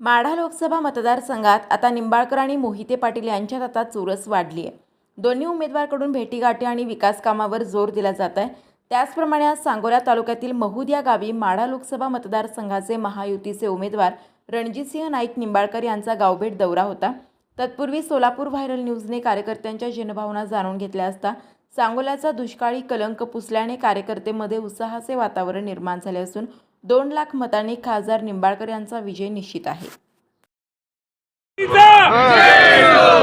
माढा लोकसभा मतदारसंघात आता निंबाळकर आणि मोहिते पाटील यांच्यात आता चुरस वाढली आहे. दोन्ही उमेदवारकडून भेटीगाठी आणि विकास कामावर जोर दिला जात आहे. त्याचप्रमाणे आज सांगोला तालुक्यातील महूद या गावी माढा लोकसभा मतदारसंघाचे महायुतीचे उमेदवार रणजितसिंह नाईक निंबाळकर यांचा गावभेट दौरा होता. तत्पूर्वी सोलापूर व्हायरल न्यूजने कार्यकर्त्यांच्या जनभावना जाणून घेतल्या असता सांगोल्याचा दुष्काळी कलंक पुसल्याने कार्यकर्तेमध्ये उत्साहाचे वातावरण निर्माण झाले असून दोन लाख मतांनी खासदार निंबाळकर यांचा विजय निश्चित आहे.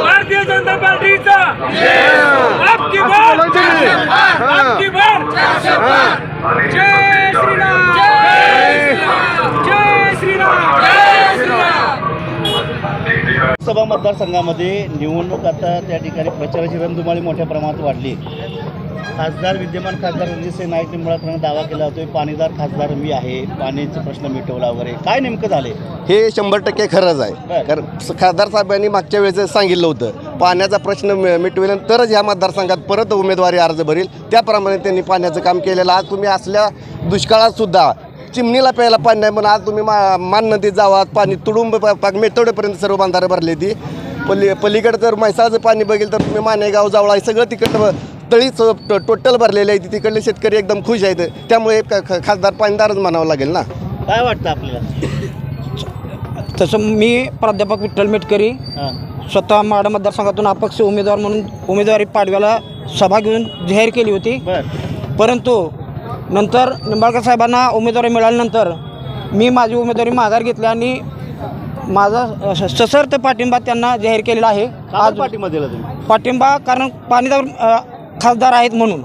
भारतीय जनता पार्टीचा. आपकी बार आपकी बार जय श्रीराम जय श्रीराम जय श्रीराम. जय श्रीराम. लोकसभा मतदारसंघामध्ये निवडणूक आता त्या ठिकाणी प्रचाराची रणधुमाळी मोठ्या प्रमाणात वाढली. खासदार विद्यमान खासदार रणजितसिंह नाईक निंबाळकरांनी दावा केला होता की पाणीदार खासदार मी आहे पाण्याचे प्रश्न मिटवला वगैरे. काय नेमकं झाले हे शंभर टक्के खरंच आहे. कारण खासदार साहेबांनी मागच्या वेळेस सांगितलं होतं पाण्याचा प्रश्न मि- मिटविल्यानंतरच ह्या मतदारसंघात परत उमेदवारी अर्ज भरील. त्याप्रमाणे त्यांनी पाण्याचं काम केलेलं. आज तुम्ही असल्या दुष्काळात सुद्धा चिमणीला प्यायला पाणी नाही म्हणून आज तुम्ही मा मान नदीत जावा पाणी तुडुंब मेतवडेपर्यंत सर्व बांधारे भरली ती. पल्ली पलीकडे जर म्हैसाळचं पाणी बघेल तर तुम्ही मानेगाव जावळा हे सगळं तिकडं तळीच ट- टोटल भरलेले आहे तिकडले शेतकरी एकदम खुश आहेत. त्यामुळे ख- ख- खासदार पाणीदारच म्हणावं लागेल ना. काय वाटतं आपल्याला? तसं मी प्राध्यापक विठ्ठल मेटकरी हां. स्वतः माडा मतदारसंघातून अपक्ष उमेदवार म्हणून उमेदवारी पाडव्याला सभा घेऊन जाहीर केली होती. बरं. परंतु नंतर निंबाळकर साहेबांना उमेदवारी मिळाल्यानंतर मी माझी उमेदवारी माघार घेतली आणि माझा अ, स- सशर्त पाठिंबा त्यांना जाहीर केलेला आहे. आज आज पाठीमध्ये दिला तुम्ही? पाठिंबा कारण पाणीदार अ, खासदार आहेत म्हणून.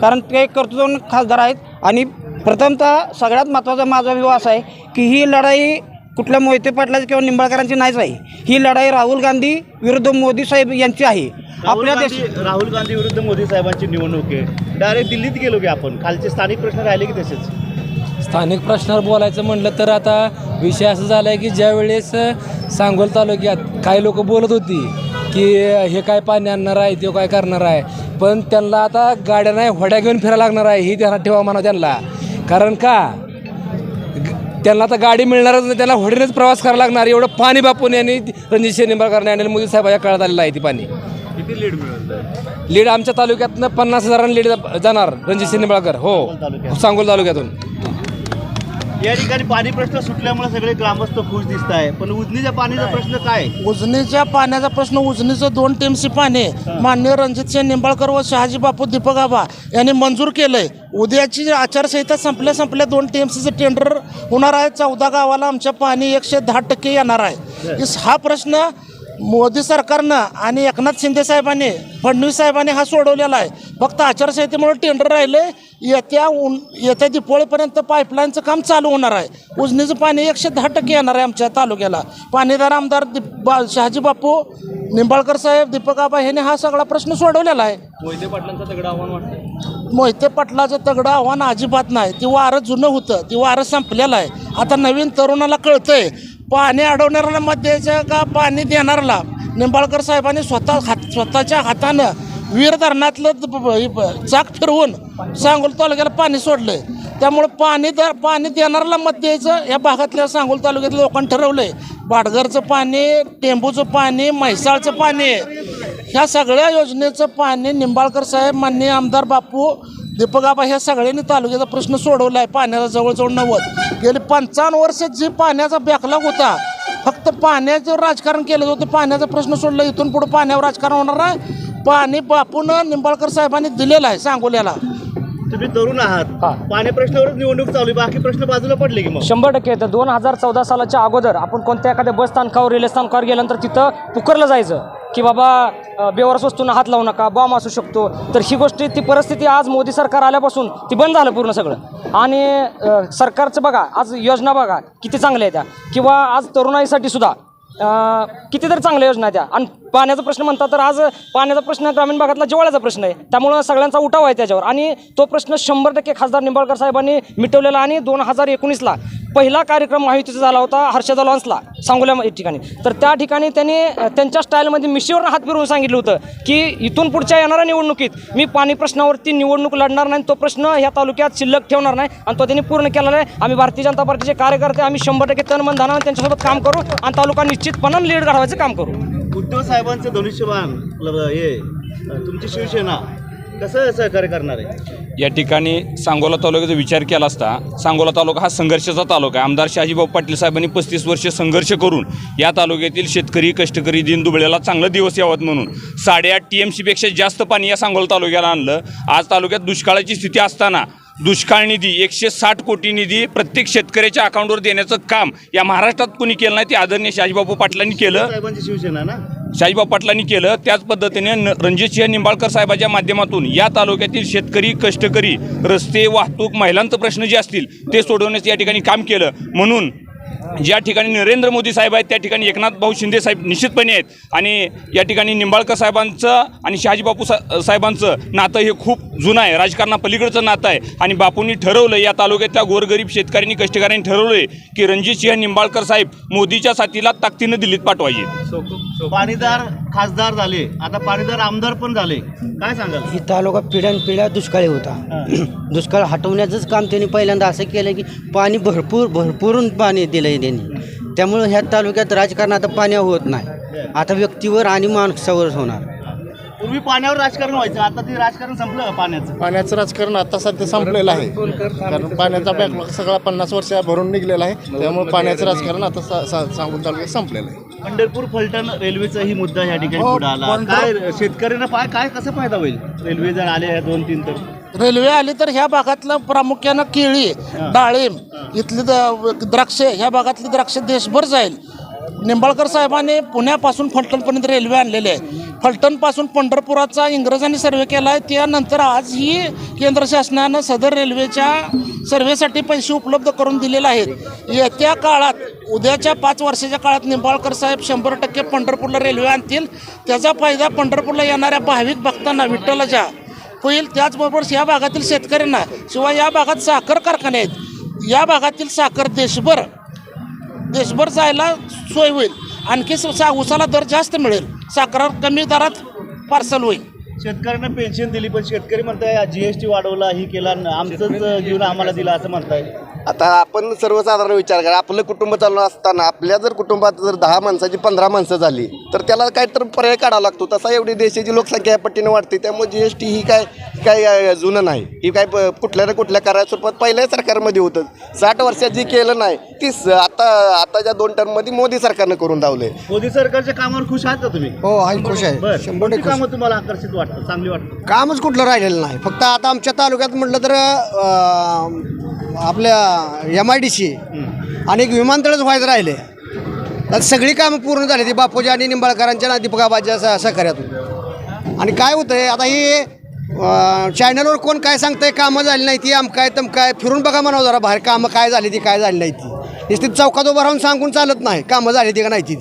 कारण ते कर्तृत्ववान खासदार आहेत आणि प्रथमतः सगळ्यात महत्त्वाचा माझा विवाह असा आहे की ही लढाई कुठल्या मोहिते पाटलाची किंवा निंबाळकरांची नाहीच आहे. ही लढाई राहुल गांधी विरुद्ध मोदी साहेब यांची आहे. राहुल आपल्या देश गांधी राहुल गांधी विरुद्ध मोदी साहेबांची निवडणूक आहे. डायरेक्ट दिल्लीत गेलो की आपण. खालचे स्थानिक प्रश्न राहिले की तसेच. स्थानिक प्रश्नावर बोलायचं म्हटलं तर आता विषय असं झाला आहे की ज्या वेळेस सांगोल तालुक्यात काही लोक बोलत होती की हे काय पाणी आणणार आहे ते काय करणार आहे. पण त्यांना आता गाड्या नाही होड्या घेऊन फिरायला लागणार आहे ही ध्यानात ठेवा म्हणा त्यांना. कारण का? त्यांना आता गाडी मिळणारच नाही त्यांना होडीनेच प्रवास करावा लागणार. एवढं पाणी बापून यांनी रणजित सिंह निंबाळकरने आणि मोदी साहेबाच्या काळात आलेलं आहे ती पाणी. किती लीड लीड आमच्या तालुक्यातनं पन्नास हजारांनी लीड जाणार रणजित सिंह निंबाळकर हो. सांगोल तालुक्यातून. या ठिकाणी पाणी प्रश्न सुटल्यामुळे सगळे ग्रामस्थ खुश दिसत आहे. पण उजनीच्या पाणीचा प्रश्न काय? उजनीच्या पाण्याचा प्रश्न उजनीचं दोन टीमसी पाणी. मान्य रणजितसिंह निंबाळकर व शहाजी बापू दीपक आबा यांनी मंजूर केलंय. उद्याची आचारसंहिता संपल्या संपल्या दोन टीएमसीचं टेंडर होणार आहे. चौदा गावाला आमच्या पाणी एकशे दहा टक्के येणार आहे. हा प्रश्न मोदी सरकारनं आणि एकनाथ शिंदे साहेबांनी फडणवीस साहेबांनी हा सोडवलेला आहे. फक्त आचारसंहितेमुळे टेंडर राहिले येत्या उन येत्या दिपोळीपर्यंत पाईपलाईनचं काम चालू होणार आहे. उजनीचं पाणी एकशे दहा टक्के येणार आहे आमच्या तालुक्याला. पाणीदार आमदार दीप बा शहाजी बापू निंबाळकर साहेब दीपक आबा ह्याने हा सगळा प्रश्न सोडवलेला आहे. मोहिते पाटलांचं दगड आव्हान वाटतं मोहिते पाटलाचं तगडं आव्हान अजिबात नाही. ती वारं जुनं होतं. ती वारं संपलेलं आहे. आता नवीन तरुणाला कळतंय पाणी अडवणाऱ्याला मत द्यायचं का पाणी देणाऱ्याला? निंबाळकर साहेबांनी स्वतः हात स्वतःच्या हातानं वीर धरणातलं चाक फिरवून सांगोल तालुक्याला पाणी सोडलंय. त्यामुळं पाणी दर पाणी देणाऱ्याला मत द्यायचं या भागातल्या सांगोल तालुक्यातल्या लोकांनी ठरवलंय. बाडघरचं पाणी टेंबूचं पाणी म्हैसाळचं पाणी ह्या सगळ्या योजनेचं पाणी निंबाळकर साहेब माननीय आमदार बापू दीपक आबा ह्या सगळ्यांनी तालुक्याचा प्रश्न सोडवला आहे पाण्याचा जवळजवळ नव्वद. गेली पंचावन्न वर्ष जी पाण्याचा बॅकलॉग होता फक्त पाण्याचं राजकारण केलं होतं पाण्याचा प्रश्न सोडला इथून पुढे पाण्यावर राजकारण होणार आहे. पाणी बापून निंबाळकर साहेबांनी दिलेलं आहे सांगोल्याला. तुम्ही तरुण आहात. पाणी प्रश्नावरच निवडणूक चालू आहे. बाकी प्रश्न बाजूला पडले की मग. शंभर टक्के तर दोन हजार चौदा सालाच्या अगोदर आपण कोणत्या एखाद्या बस स्थानकावर रेल्वे स्थानकावर गेल्यानंतर तिथं पुकारलं जायचं. की बाबा अ, बेवारस वस्तूंना हात लावू नका बॉम्ब असू शकतो. तर ही गोष्टी ती परिस्थिती आज मोदी सरकार आल्यापासून ती बंद झालं पूर्ण सगळं. आणि सरकारचं बघा आज योजना बघा किती चांगल्या आहेत त्या. किंवा आज तरुणाईसाठी सुद्धा किती कितीतरी चांगल्या योजना आहेत त्या. आणि पाण्याचा प्रश्न म्हणता तर आज पाण्याचा प्रश्न ग्रामीण भागातला जिवाळ्याचा प्रश्न आहे. त्यामुळं सगळ्यांचा उठाव आहे त्याच्यावर. आणि तो प्रश्न शंभर टक्के खासदार निंबाळकर साहेबांनी मिटवलेला आणि दोन हजार एकोणीसला पहिला कार्यक्रम महायुतीचा झाला होता हर्षदा लॉन्सला सांगोल्या ठिकाणी. तर त्या ठिकाणी त्यांनी त्यांच्या स्टाईलमध्ये मिशीवर हात फिरवून सांगितलं होतं की इथून पुढच्या येणाऱ्या निवडणुकीत मी पाणी प्रश्नावरती निवडणूक लढणार नाही तो प्रश्न ह्या तालुक्यात शिल्लक ठेवणार नाही आणि तो त्यांनी पूर्ण केलेला आहे. आम्ही भारतीय जनता पार्टीचे कार्यकर्ते आम्ही शंभर टक्के तन मन त्यांच्यासोबत काम करू आणि तालुका निश्चितपणानं लीड घडवायचं काम करू. उद्धव साहेबांचं धनुष्यबाण हे तुमची शिवसेना. कसं सहकार्य करणार आहे? या ठिकाणी सांगोला तालुक्याचा विचार केला असता सांगोला तालुका हा संघर्षाचा तालुका आहे. आमदार शहाजीभाऊ पाटील साहेबांनी पस्तीस वर्ष संघर्ष करून या तालुक्यातील शेतकरी कष्टकरी दिनदुबळ्याला चांगला दिवस यावत म्हणून साडेआठ टी एम सीपेक्षा जास्त पाणी या सांगोला तालुक्याला आणलं. आज तालुक्यात दुष्काळाची स्थिती असताना दुष्काळ निधी एकशे साठ कोटी निधी प्रत्येक शेतकऱ्याच्या अकाउंटवर देण्याचं काम या महाराष्ट्रात कुणी केलं नाही ते आदरणीय शहाजीबाबू पाटलांनी केलं. साहेबांची शिवसेना ना? शाहीबा पाटलांनी केलं. त्याच पद्धतीने न रणजितसिंह निंबाळकर साहेबाच्या माध्यमातून या तालुक्यातील शेतकरी कष्टकरी रस्ते वाहतूक महिलांचे प्रश्न जे असतील ते सोडवण्याचं या ठिकाणी काम केलं. म्हणून ज्या ठिकाणी नरेंद्र मोदी साहेब आहेत त्या ठिकाणी एकनाथ भाऊ शिंदे साहेब निश्चितपणे आहेत. आणि या ठिकाणी निंबाळकर साहेबांचं आणि शहाजी बापू सा साहेबांचं नातं हे खूप जुनं आहे. राजकारणापलीकडचं नातं आहे. आणि बापूंनी ठरवलं या तालुक्यातल्या गोरगरीब शेतकऱ्यांनी कष्टकऱ्यांनी ठरवलं आहे की रणजितसिंह निंबाळकर साहेब मोदीच्या साथीला ताकदीनं दिल्लीत पाठवायचे. पाणीदार खासदार झाले. आता पाणीदार आमदार पण झाले. काय सांगाल? ही तालुका पिढ्यानपिढ्या दुष्काळी होता. दुष्काळ हटवण्याचंच काम त्यांनी पहिल्यांदा असं केलं की पाणी भरपूर भरपूरून पाणी दिलं त्यांनी त्यामुळं ह्या तालुक्यात राजकारण आता पाण्यावर होत नाही. आता व्यक्तीवर आणि माणसावर होणार. पूर्वी पाण्यावर राजकारण व्हायचं आता ते राजकारण संपलं पाण्याचं? पाण्याचं राजकारण आता सध्या संपलेलं आहे. कारण पाण्याचा बॅकलॉग सगळा पन्नास वर्ष भरून निघलेला आहे. त्यामुळे पाण्याचं राजकारण आता सा- सा- सांगून तालुक्यात संपलेलं आहे. पंढरपूर फलटण रेल्वेचाही मुद्दा या ठिकाणी पुढे आला. काय शेतकऱ्यांना पाय काय कसा फायदा होईल? रेल्वे जर आले ह्या दोन तीन तर? रेल्वे आली तर ह्या भागातलं प्रामुख्यानं केळी डाळिंब इथली द- द्राक्षे ह्या भागातली द्राक्षे देशभर जाईल. निंबाळकर साहेबांनी पुण्यापासून फलटणपर्यंत रेल्वे आणलेली आहे. फलटणपासून पंढरपुराचा इंग्रजांनी सर्वे केला आहे त्यानंतर आज ही केंद्र शासनानं सदर रेल्वेच्या सर्वेसाठी पैसे उपलब्ध करून दिलेले आहेत. येत्या काळात उद्याच्या पाच वर्षाच्या काळात निंबाळकर साहेब शंभर टक्के पंढरपूरला रेल्वे आणतील. त्याचा फायदा पंढरपूरला येणाऱ्या भाविक भक्तांना विठ्ठलाच्या होईल. त्याचबरोबर या भागातील शेतकऱ्यांना शिवाय या भागात साखर कारखाने आहेत. या भागातील साखर देशभर देशभर जायला सोय होईल. आणखी सा उसाला दर जास्त मिळेल. साखर कमी दरात पार्सल होईल. शेतकऱ्यांना पेन्शन दिली पण शेतकरी म्हणताय जीएसटी वाढवला ही केला आमचंच जीवन आम्हाला दिलं असं म्हणताय. आता आपण सर्वसाधारण विचार करा. आपलं कुटुंब चालू असताना आपल्या जर कुटुंबात जर दहा माणसाची पंधरा माणसं झाली तर त्याला काहीतरी पर्याय काढावा लागतो. तसा एवढी देशाची लोकसंख्या या पट्टीने वाढते त्यामुळे जी एस टी ही काय काय जुनं नाही. ही काय कुठल्या ना कुठल्या करा स्वरूपात पहिल्या सरकारमध्ये होतं. साठ वर्षात जे केलं नाही तीच आता आताच्या दोन टर्ममध्ये मोदी सरकारनं करून धावले मोदी सरकारच्या कामावर खुश आहात का तुम्ही? हो आहे खुश आहे. बरं. कोणती कामं तुम्हाला आकर्षित वाटतं चांगली वाटतं कामच कुठलं राहिलेलं नाही. फक्त आता आमच्या तालुक्यात म्हटलं तर आपल्या एम आय डी सी. आणि एक विमानतळच व्हायचं राहिले. तर सगळी कामं पूर्ण झाली. ती बापूजी आणि निंबाळकरांच्या ना दीपकाबाच्या स सहकार्यातून. आणि काय होतं आहे आता ही चॅनलवर कोण काय सांगतंय कामं झाली नाही ती आमकाय तमकाय फिरून बघा म्हणावं जरा बाहेर कामं काय झाली ती काय झाली नाही ती. नुसती चौकात उभं राहून सांगून चालत नाही कामं झाली ती का नाही ती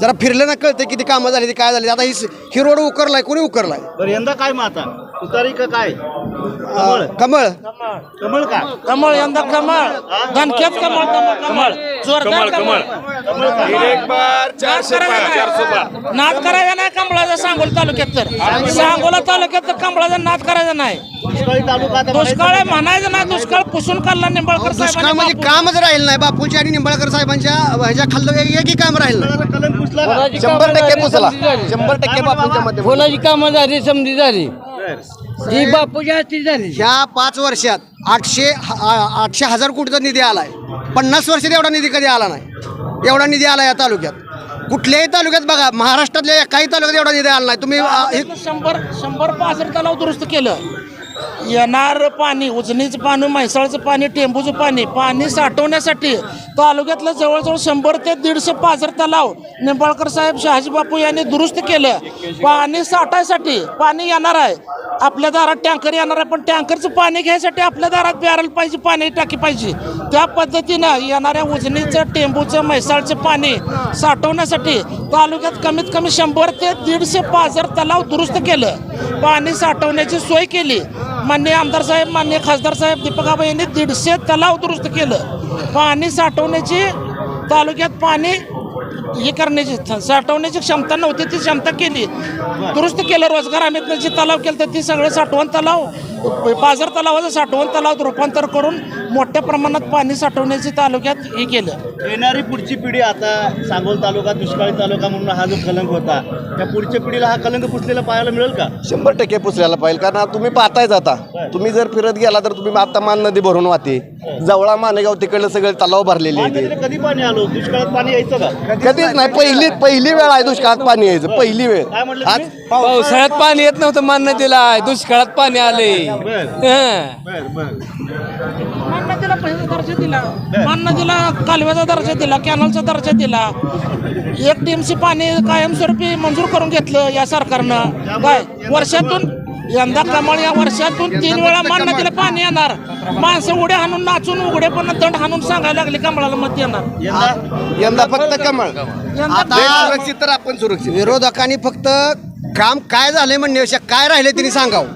जरा फिरलं ना कळतं किती कामं झाली ती काय झाली आता ही ही रोड उकरलाय कोणी उकरलाय? बरं यंदा काय माता तुतारी का काय? कमळ. कमळ. कमळ का? कमळ यंदा कमळ. धनक्यात कमळ कमळ कमळ. जोरदार कमळ नाद करायचा नाही. कमळाचा सांगोला तालुक्यात तर. सांगोला तालुक्यात तर कमळाचा नाद करायचा नाही. दुष्काळी तालुका आता दुष्काळ आहे म्हणायचं नाही. दुष्काळ पुसून काढला निंबाळकर दुष्काळ साहेबांनी म्हणजे. कामच राहील नाही. बापूजी आणि निंबाळकर साहेबांच्या ह्याच्या खाल्लं एकही काम राहील नाही. दुष्काळाचा कलंक पुसला का? शंभर टक्के पुसला. शंभर टक्के बापूंच्या मध्ये कोणाची कामं झाली समधी झाली. बरं. ही असती झाली ह्या पाच वर्षात आठशे ह- आठशे हजार कोटीचा निधी आलाय. पन्नास वर्षात एवढा निधी कधी आला नाही. एवढा निधी आला या तालुक्यात. कुठल्याही तालुक्यात बघा महाराष्ट्रातल्या काही तालुक्यात एवढा निधी आला नाही. तुम्ही हे शंभर शंभर पासष्ट तलाव दुरुस्त केलं. येणारं पाणी उजनीचं पाणी म्हैसाळचं पाणी टेंबूचं पाणी पाणी साठवण्यासाठी तालुक्यातलं जवळजवळ शंभर ते दीडशे पाझर तलाव निंबाळकर साहेब शहाजी बापू यांनी दुरुस्त केलं. पाणी साठायसाठी पाणी येणार आहे. आपल्या दारात टँकर येणार आहे पण टँकरचं पाणी घ्यायसाठी आपल्या दारात बॅरल पाहिजे पाणी टाकी पाहिजे. त्या पद्धतीनं येणाऱ्या उजनीचं टेंबूचं म्हैसाळचं पाणी साठवण्यासाठी तालुक्यात कमीत कमी शंभर ते दीडशे पाझर तलाव दुरुस्त केलं. पाणी साठवण्याची सोय केली. माननीय आमदार साहेब माननीय खासदार साहेब दीपकाबाई यांनी दीडशे तलाव दुरुस्त केलं. पाणी साठवण्याची तालुक्यात पाणी हे करण्याची साठवण्याची क्षमता नव्हती ती क्षमता केली. दुरुस्त केलं रोजगार आम्ही जे तलाव केलं तर ती सगळे साठवण तलाव बाजार तलावाचं साठवण तलावात रूपांतर करून मोठ्या प्रमाणात पाणी साठवण्याची तालुक्यात हे केलं. येणारी पुढची पिढी आता सांगोल तालुका दुष्काळी तालुका म्हणून हा जो कलंक होता त्या पुढच्या पिढीला हा कलंक पुसलेला पाहायला मिळेल का? शंभर टक्के पुसल्याला पाहिजे कारण तुम्ही पाहतायच आता तुम्ही जर फिरत गेला तर तुम्ही आता मान नदी भरून वाहते. जवळा मानेगाव तिकडलं सगळे तलाव भरलेले आहेत. कधी पाणी आलो? दुष्काळात पाणी यायचं का? कधीच नाही पहिली पहिली वेळ आहे दुष्काळात पाणी यायचं पहिली वेळ. काय म्हटलं आज तुम्ही? पावसाळ्यात पाणी येत नव्हतं मान्य दिला दुष्काळात पाणी आले बर. बर बर. मान्य दिला पहिला दर्जा दिला. मान्य दिला कालव्याचा दर्जा दिला कॅनलचा दर्जा दिला. एक टीएमसी पाणी कायमस्वरूपी मंजूर करून घेतलं या सरकारनं. काय? वर्षातून यंदा कमळ या वर्षातून तीन वेळा मान्य दिलं पाणी येणार. माणसं उड्या हाणून नाचून उघडे पण दंड हाणून सांगायला लागले कमळाला मत येणार. यंदा यंदा फक्त कमळ यंदा सुरक्षित तर आपण सुरक्षित. विरोधकांनी फक्त काम काय झालंय म्हणण्यापेक्षा काय राहिले त्यांनी सांगावं.